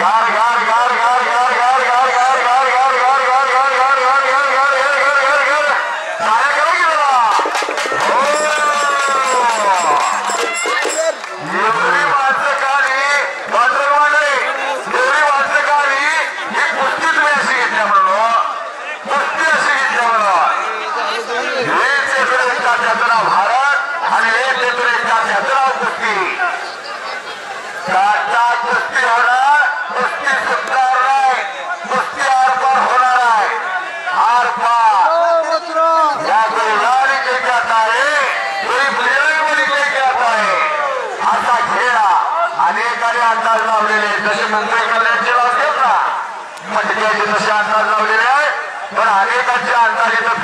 Got.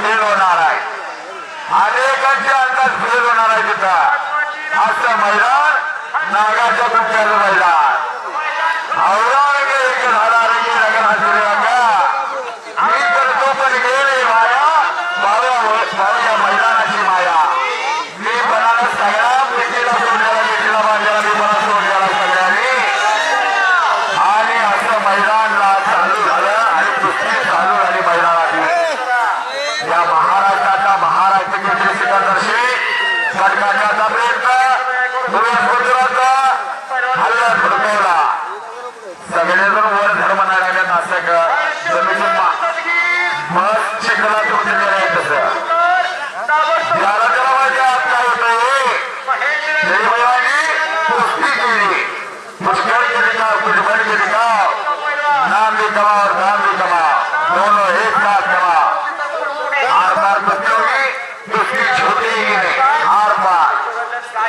Fail होणार आहे. अनेकांचे अंदाज फेल होणार आहे तिथं. आजचं मैदान नागाच्या कुठल्याचं मैदान. माहिती घेतली सिकंदर शेख सरकारचा प्रयत्न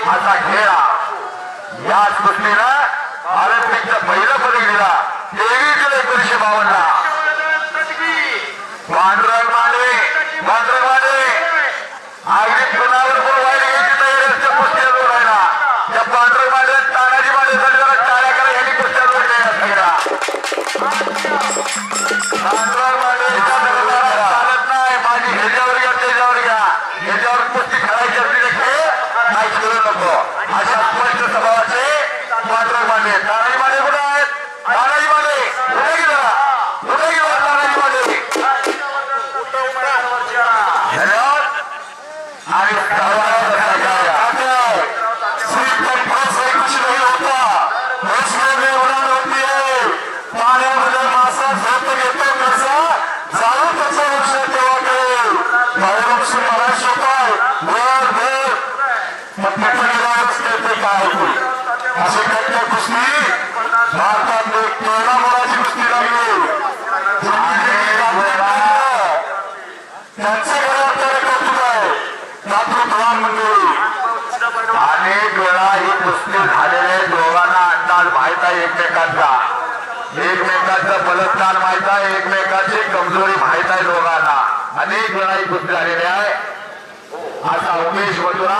असा घेरा याच गोष्टीला होती अशी भारतात अनेक वेळा ही कुस्ती झालेले दोघांना अंदाज माहीत आहे. एकमेकांचा एकमेकांचा बलस्थान माहीत आहे एकमेकांची कमजोरी माहीत दोघांना अनेक वेळा ही कुस्ती झालेली आहे असा उमेश मधुरा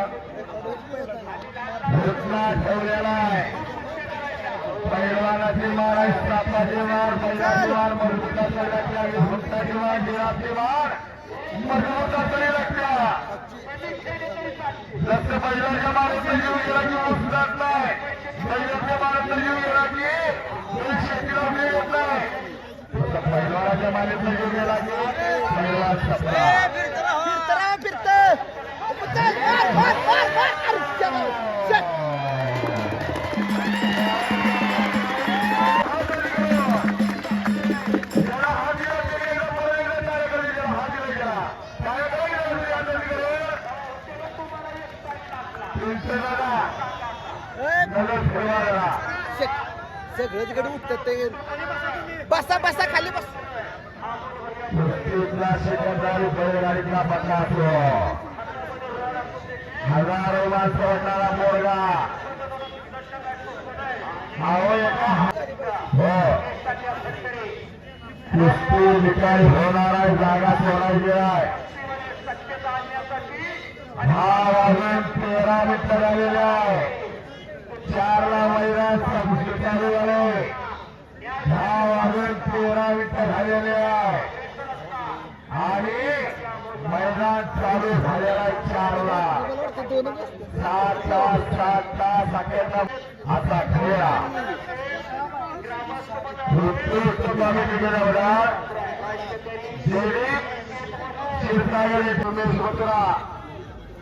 सामना ठेवलेला आहे. पैलवानाची मार आहे स्थापनाची मार महिलाची मार मजबूता आणि भक्ताची मार जिराची मार मजबूता तरी सगळं तिकडे उठतात ते. बसा बसा खाली बस. होणारा जागा सोडायची आहे हा वाजून तेरा मिनिटं झालेले आहे चारला महिला कुस्ती चालू झाले दहा वाजून तेरा मिनिटं झालेले आहे आणि मैदान चालू झालेला आहे चारला सात तास सात तास अखेरचा आता खेळा उत्कृष्ट कमिटीचे नवरा जेडी क्षीरसागर होत्रा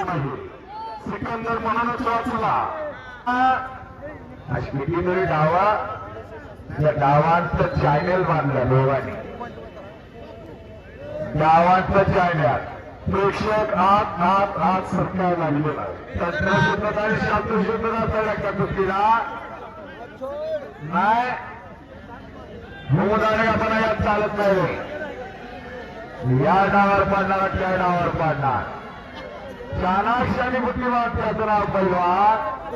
गामा सिकंदर म्हणूनच वाचला अश्वितीमुळे डावा या डावांचं चॅनेल बांधलं दोघांनी डावांचं चॅनेल प्रेक्षक आत आत आत सरकार लागलेला तंत्रशुद्धता आणि शास्त्र शुद्धता तडकता कुस्तीला. नाही. भूमदाने आपण यात चालत नाही. या डावावर पाडणार त्या डावावर पाडणार. चाणाक्ष आणि बुद्धिमान त्याचं नाव पैलवान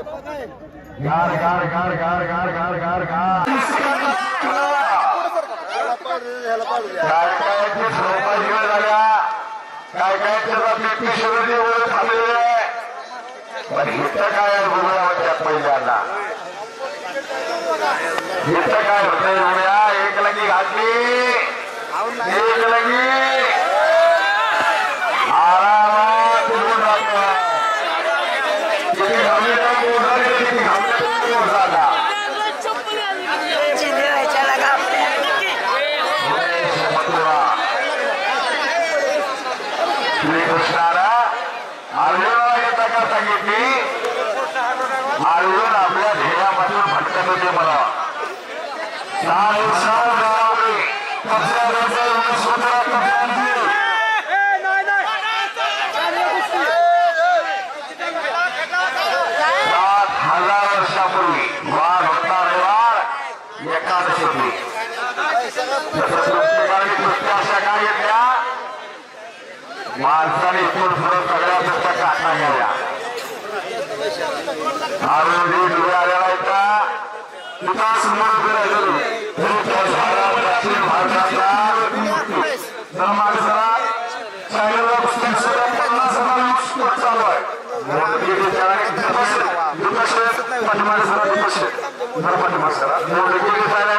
गार गार गार गार गार गार गार गार काय काय झाल्या काय काय पिशवी ओळख पण इथं काय आहे त्या पहिल्यांदा इथं काय होतंय बघूया एक लगी घातली एक लगी माणसाने इथून पुढे सगळ्या गोष्टी काढता गेल्या आरोग्य आलेला होता तिथं समोर ফাতেমা সারা ফাতেমা সারা